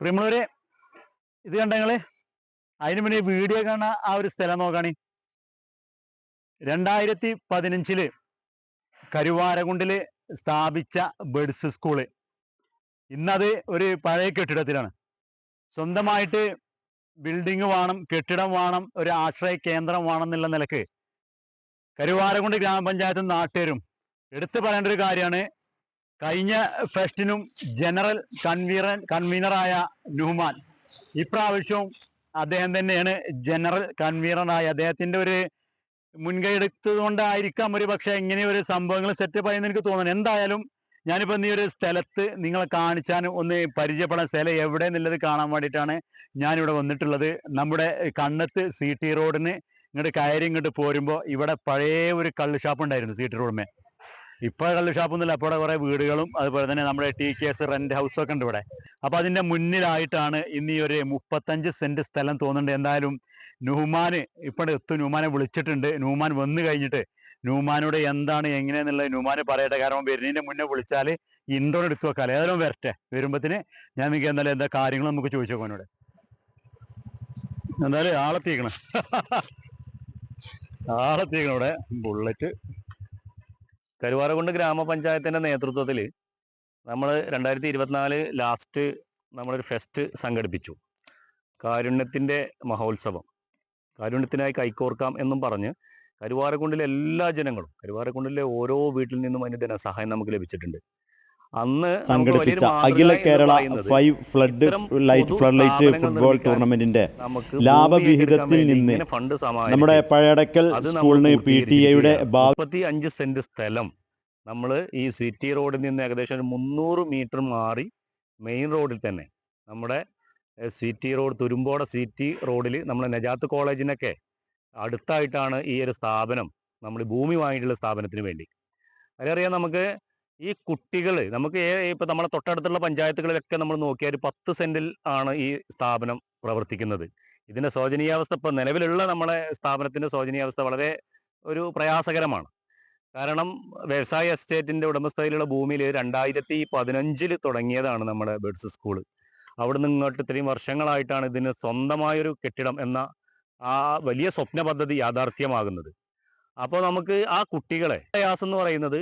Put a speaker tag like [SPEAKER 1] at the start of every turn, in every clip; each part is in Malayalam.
[SPEAKER 1] പ്രിയമുള്ളവരെ ഇത് കണ്ടങ്ങൾ അതിനു മുന്നേ വീഡിയോ കാണുന്ന ആ ഒരു സ്ഥലം നോക്കാണി. രണ്ടായിരത്തി പതിനഞ്ചിൽ കരുവാരകുണ്ടിൽ സ്ഥാപിച്ച ബേഡ്സ് സ്കൂൾ. ഇന്നത് ഒരു പഴയ കെട്ടിടത്തിലാണ്. സ്വന്തമായിട്ട് ബിൽഡിംഗ് വേണം കെട്ടിടം വേണം ഒരു ആശ്രയ കേന്ദ്രം വേണം എന്നുള്ള നിലയ്ക്ക് കരുവാരകുണ്ട് ഗ്രാമപഞ്ചായത്തും നാട്ടുകാരും എടുത്തു പറയേണ്ട ഒരു കാര്യമാണ്. കഴിഞ്ഞ ഫെസ്റ്റിനും ജനറൽ കൺവീനർ കൺവീനറായ നുഹ്മാൻ. ഇപ്രാവശ്യവും അദ്ദേഹം തന്നെയാണ് ജനറൽ കൺവീനറായ. അദ്ദേഹത്തിന്റെ ഒരു മുൻകൈ എടുത്തത് കൊണ്ടായിരിക്കാം ഒരു പക്ഷെ ഇങ്ങനെ ഒരു സംഭവങ്ങൾ സെറ്റപ്പ് ആയെന്ന് എനിക്ക് തോന്നുന്നു. എന്തായാലും ഞാനിപ്പോ ഈ ഒരു സ്ഥലത്ത് നിങ്ങളെ കാണിച്ചാൻ ഒന്ന് പരിചയപ്പെടാൻ സ്ഥലം എവിടെ എന്നുള്ളത് കാണാൻ വേണ്ടിയിട്ടാണ് ഞാനിവിടെ വന്നിട്ടുള്ളത്. നമ്മുടെ കണ്ണത്ത് സി ടി റോഡിന് ഇങ്ങോട്ട് കയറി ഇങ്ങോട്ട് പോരുമ്പോൾ ഇവിടെ പഴയ ഒരു കള്ള് ഷാപ്പ് ഉണ്ടായിരുന്നു സി ടി റോഡിമേ ഇപ്പൊ കള്ള് ഷാപ്പൊന്നുമില്ല അപ്പോൾ ഇവിടെ കുറെ വീടുകളും അതുപോലെ തന്നെ നമ്മുടെ ടി കെ എസ് ഹൗസ് ഒക്കെ ഉണ്ട് ഇവിടെ. അപ്പോൾ അതിന്റെ മുന്നിലായിട്ടാണ് ഇന്ന് ഈ ഒരു മുപ്പത്തഞ്ച് സെന്റ് സ്ഥലം തോന്നുന്നുണ്ട്. എന്തായാലും നുഹ്മാന് ഇപ്പൊ എത്തും നുഹ്മാനെ വിളിച്ചിട്ടുണ്ട്. നുഹ്മാൻ വന്നു കഴിഞ്ഞിട്ട് നുഹ്മാനോട് എന്താണ് എങ്ങനെയെന്നുള്ളത് നുഹ്മാന് പറയട്ടെ. കാരണം വരുന്നതിന്റെ മുന്നേ വിളിച്ചാൽ ഇൻഡോർ എടുത്തു വെക്കാല്ലേ ഏതായാലും വരട്ടെ. വരുമ്പോഴത്തിന് ഞാൻ നിങ്ങൾക്ക് എന്തായാലും എന്താ കാര്യങ്ങൾ നമുക്ക് ചോദിച്ചു നോക്കാനോട് എന്തായാലും ആളെത്തിക്കണം ആളെത്തിക്കണം ഇവിടെ. ബുള്ളറ്റ്
[SPEAKER 2] കരുവാരകുണ്ട് ഗ്രാമപഞ്ചായത്തിന്റെ നേതൃത്വത്തിൽ നമ്മൾ രണ്ടായിരത്തി ഇരുപത്തിനാല് ലാസ്റ്റ് നമ്മളൊരു ഫെസ്റ്റ് സംഘടിപ്പിച്ചു. കാരുണ്യത്തിന്റെ മഹോത്സവം. കാരുണ്യത്തിനായി കൈകോർക്കാം എന്നും പറഞ്ഞ് കരുവാരക്കുണ്ടിലെ എല്ലാ ജനങ്ങളും കരുവാരക്കുണ്ടിലെ ഓരോ വീട്ടിൽ നിന്നും അതിന് ധനസഹായം നമുക്ക് ലഭിച്ചിട്ടുണ്ട്. അന്ന്
[SPEAKER 3] സംഘടിപ്പിച്ച അഖില Kerala five flood light flood light football ടൂർണമെന്റിന്റെ ലാഭവിഹിതത്തിൽ നിന്ന് നമ്മുടെ പഴയടക്കൽ സ്കൂളിന് പി ടി എയുടെ
[SPEAKER 2] മുപ്പത്തി അഞ്ച് സെന്റ് സ്ഥലം. നമ്മൾ ഈ സിറ്റി റോഡിൽ നിന്ന് ഏകദേശം ഒരു മുന്നൂറ് മീറ്റർ മാറി മെയിൻ റോഡിൽ തന്നെ. നമ്മുടെ സിറ്റി റോഡ് തുരുമ്പോട സിറ്റി റോഡിൽ നമ്മുടെ നജാത്ത് കോളേജിനൊക്കെ അടുത്തായിട്ടാണ് ഈ ഒരു സ്ഥാപനം നമ്മൾ ഭൂമി വാങ്ങിയിട്ടുള്ള സ്ഥാപനത്തിന് വേണ്ടി. അതിലറിയാം നമുക്ക് ഈ കുട്ടികൾ നമുക്ക് ഇപ്പം നമ്മളെ തൊട്ടടുത്തുള്ള പഞ്ചായത്തുകളിലൊക്കെ നമ്മൾ നോക്കിയാൽ പത്ത് സെന്റിൽ ആണ് ഈ സ്ഥാപനം പ്രവർത്തിക്കുന്നത്. ഇതിന്റെ ശോചനീയാവസ്ഥ ഇപ്പൊ നിലവിലുള്ള നമ്മളെ സ്ഥാപനത്തിന്റെ ശോചനീയാവസ്ഥ വളരെ ഒരു പ്രയാസകരമാണ്. കാരണം വ്യവസായ എസ്റ്റേറ്റിന്റെ ഉടമസ്ഥതയിലുള്ള ഭൂമിയിൽ രണ്ടായിരത്തി പതിനഞ്ചിൽ തുടങ്ങിയതാണ് നമ്മുടെ ബേഡ്സ് സ്കൂൾ അവിടെ നിന്ന് ഇങ്ങോട്ട് ഇത്രയും വർഷങ്ങളായിട്ടാണ് ഇതിന് സ്വന്തമായൊരു കെട്ടിടം എന്ന ആ വലിയ സ്വപ്ന പദ്ധതി യാഥാർത്ഥ്യമാകുന്നത്. അപ്പോൾ നമുക്ക് ആ കുട്ടികളെ പ്രയാസം എന്ന് പറയുന്നത്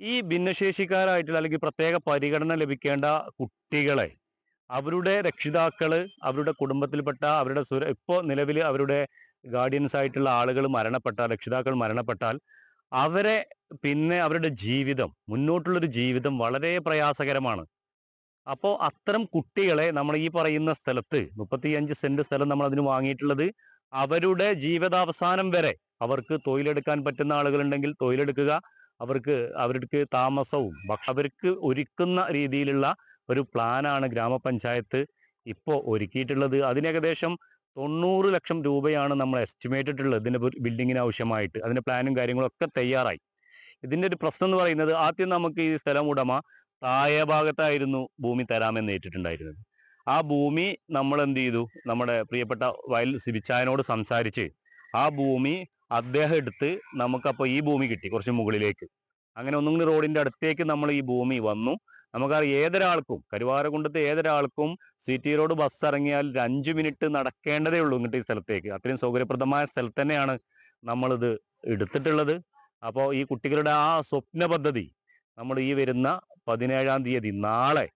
[SPEAKER 2] ഈ ഭിന്നശേഷിക്കാരായിട്ടുള്ള അല്ലെങ്കിൽ പ്രത്യേക പരിഗണന ലഭിക്കേണ്ട കുട്ടികളെ അവരുടെ രക്ഷിതാക്കൾ അവരുടെ കുടുംബത്തിൽപ്പെട്ട അവരുടെ സുര ഇപ്പോൾ നിലവിൽ അവരുടെ ഗാർഡിയൻസ് ആയിട്ടുള്ള ആളുകൾ മരണപ്പെട്ടാൽ രക്ഷിതാക്കൾ മരണപ്പെട്ടാൽ അവരെ പിന്നെ അവരുടെ ജീവിതം മുന്നോട്ടുള്ളൊരു ജീവിതം വളരെ പ്രയാസകരമാണ്. അപ്പോൾ അത്തരം കുട്ടികളെ നമ്മൾ ഈ പറയുന്ന സ്ഥലത്ത് മുപ്പത്തിയഞ്ച് സെന്റ് സ്ഥലം നമ്മൾ അതിന് വാങ്ങിയിട്ടുള്ളത് അവരുടെ ജീവിതാവസാനം വരെ അവർക്ക് തൊഴിലെടുക്കാൻ പറ്റുന്ന ആളുകളുണ്ടെങ്കിൽ തൊഴിലെടുക്കുക അവർക്ക് അവർക്ക് താമസവും അവർക്ക് ഒരുക്കുന്ന രീതിയിലുള്ള ഒരു പ്ലാനാണ് ഗ്രാമപഞ്ചായത്ത് ഇപ്പോൾ ഒരുക്കിയിട്ടുള്ളത്. അതിനേകദേശം തൊണ്ണൂറ് ലക്ഷം രൂപയാണ് നമ്മൾ എസ്റ്റിമേറ്റ് ഉള്ളത് ഇതിന്റെ ബിൽഡിങ്ങിന് ആവശ്യമായിട്ട്. അതിന്റെ പ്ലാനും കാര്യങ്ങളും ഒക്കെ തയ്യാറായി. ഇതിന്റെ ഒരു പ്രശ്നം എന്ന് പറയുന്നത് ആദ്യം നമുക്ക് ഈ സ്ഥലം ഉടമ താഴെ ഭാഗത്തായിരുന്നു ഭൂമി തരാമെന്ന് ഏറ്റിട്ടുണ്ടായിരുന്നത്. ആ ഭൂമി നമ്മൾ എന്ത് ചെയ്തു? നമ്മുടെ പ്രിയപ്പെട്ട വയൽ സിബിച്ചായനോട് സംസാരിച്ച് ആ ഭൂമി അദ്ദേഹം എടുത്ത് നമുക്കപ്പോൾ ഈ ഭൂമി കിട്ടി കുറച്ച് മുകളിലേക്ക്. അങ്ങനെ ഒന്നും കൂടി റോഡിന്റെ അടുത്തേക്ക് നമ്മൾ ഈ ഭൂമി വന്നു. നമുക്കറിയാം ഏതൊരാൾക്കും കരുവാരകുണ്ടത്തെ ഏതൊരാൾക്കും സിറ്റി റോഡ് ബസ് ഇറങ്ങിയാൽ ഒരു അഞ്ച് മിനിറ്റ് നടക്കേണ്ടതേ ഉള്ളൂ ഇങ്ങോട്ട് ഈ സ്ഥലത്തേക്ക്. അത്രയും സൗകര്യപ്രദമായ സ്ഥലത്ത് തന്നെയാണ് നമ്മളിത് എടുത്തിട്ടുള്ളത്. അപ്പോൾ ഈ കുട്ടികളുടെ ആ സ്വപ്ന പദ്ധതി നമ്മൾ ഈ വരുന്ന പതിനേഴാം തീയതി നാളെ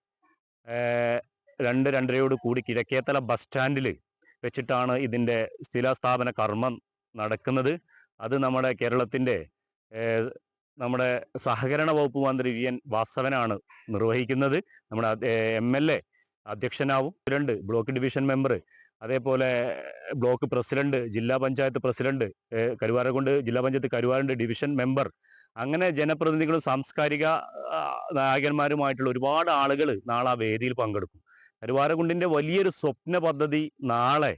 [SPEAKER 2] രണ്ട് രണ്ടരയോട് കൂടി കിഴക്കേത്തല ബസ് സ്റ്റാൻഡിൽ വെച്ചിട്ടാണ് ഇതിന്റെ സ്ഥിരസ്ഥാപന കർമ്മം നടക്കുന്നത്. അത് നമ്മുടെ കേരളത്തിന്റെ നമ്മുടെ സഹകരണ വകുപ്പ് മന്ത്രി വി. എൻ. വാസവനാണ് നിർവഹിക്കുന്നത്. നമ്മുടെ എം. എൽ. എ. അധ്യക്ഷനാവും. രണ്ട് ബ്ലോക്ക് ഡിവിഷൻ മെമ്പർ അതേപോലെ ബ്ലോക്ക് പ്രസിഡന്റ് ജില്ലാ പഞ്ചായത്ത് പ്രസിഡന്റ് കരുവാരക്കുണ്ട് ജില്ലാ പഞ്ചായത്ത് കരുവാരുണ്ട് ഡിവിഷൻ മെമ്പർ. അങ്ങനെ ജനപ്രതിനിധികളും സാംസ്കാരിക നായകന്മാരുമായിട്ടുള്ള ഒരുപാട് ആളുകൾ നാളെ ആ വേദിയിൽ പങ്കെടുക്കും. കരുവാരക്കുണ്ടിന്റെ വലിയൊരു സ്വപ്ന പദ്ധതി നാളെ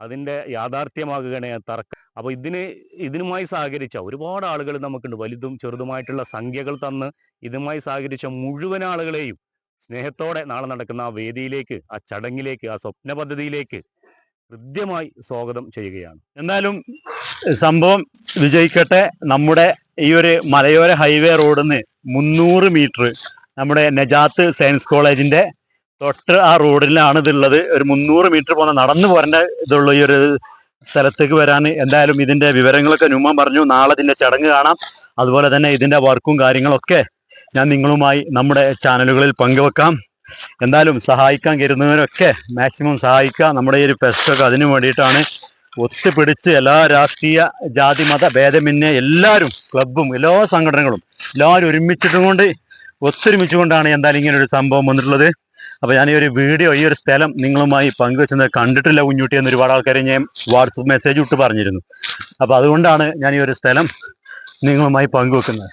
[SPEAKER 2] അതിന്റെ യാഥാർത്ഥ്യമാകുകയാണ് തർക്കം. അപ്പോൾ ഇതിന് ഇതിനുമായി സഹകരിച്ച ഒരുപാട് ആളുകൾ നമുക്കുണ്ട്. വലുതും ചെറുതുമായിട്ടുള്ള സംഖ്യകൾ തന്ന് ഇതുമായി സഹകരിച്ച മുഴുവൻ ആളുകളെയും സ്നേഹത്തോടെ നാളെ നടക്കുന്ന ആ വേദിയിലേക്ക് ആ ചടങ്ങിലേക്ക് ആ സ്വപ്ന പദ്ധതിയിലേക്ക് ഹൃദ്യമായി സ്വാഗതം ചെയ്യുകയാണ്.
[SPEAKER 1] എന്തായാലും സംഭവം വിജയിക്കട്ടെ. നമ്മുടെ ഈ ഒരു മലയോര ഹൈവേ റോഡിന് മുന്നൂറ് മീറ്റർ നമ്മുടെ നജാത്ത് സയൻസ് കോളേജിന്റെ തൊട്ട് ആ റോഡിലാണ് ഇതുള്ളത്. ഒരു മുന്നൂറ് മീറ്റർ പോകുന്ന നടന്നു പോരേണ്ട ഇതുള്ള ഈ ഒരു സ്ഥലത്തേക്ക് വരാൻ എന്തായാലും ഇതിന്റെ വിവരങ്ങളൊക്കെ നുമ്മ പറഞ്ഞു. നാളെ ഇതിന്റെ ചടങ്ങ് കാണാം. അതുപോലെ തന്നെ ഇതിന്റെ വർക്കും കാര്യങ്ങളൊക്കെ ഞാൻ നിങ്ങളുമായി നമ്മുടെ ചാനലുകളിൽ പങ്കുവെക്കാം. എന്തായാലും സഹായിക്കാൻ കരുതുന്നവരൊക്കെ മാക്സിമം സഹായിക്കുക. നമ്മുടെ ഈ ഒരു ഫെസ്റ്റൊക്കെ അതിനു വേണ്ടിയിട്ടാണ് ഒത്തുപിടിച്ച് എല്ലാ രാഷ്ട്രീയ ജാതി മത ഭേദമന്യേ എല്ലാവരും ക്ലബും എല്ലാ സംഘടനകളും എല്ലാവരും ഒരുമിച്ചിട്ടും കൊണ്ട് ഒത്തൊരുമിച്ചുകൊണ്ടാണ് എന്തായാലും ഇങ്ങനെ ഒരു സംഭവം വന്നിട്ടുള്ളത്. അപ്പോൾ ഞാൻ ഈ ഒരു വീഡിയോ ഈ ഒരു സ്ഥലം നിങ്ങളുമായി പങ്കുവെച്ചത് കണ്ടിട്ടില്ല കുഞ്ഞുട്ടി എന്ന് ഒരുപാട് ആൾക്കാരെ ഞാൻ വാട്സപ്പ് മെസ്സേജ് ഇട്ട് പറഞ്ഞിരുന്നു. അപ്പോൾ അതുകൊണ്ടാണ് ഞാൻ ഈ ഒരു സ്ഥലം നിങ്ങളുമായി പങ്കുവെക്കുന്നത്.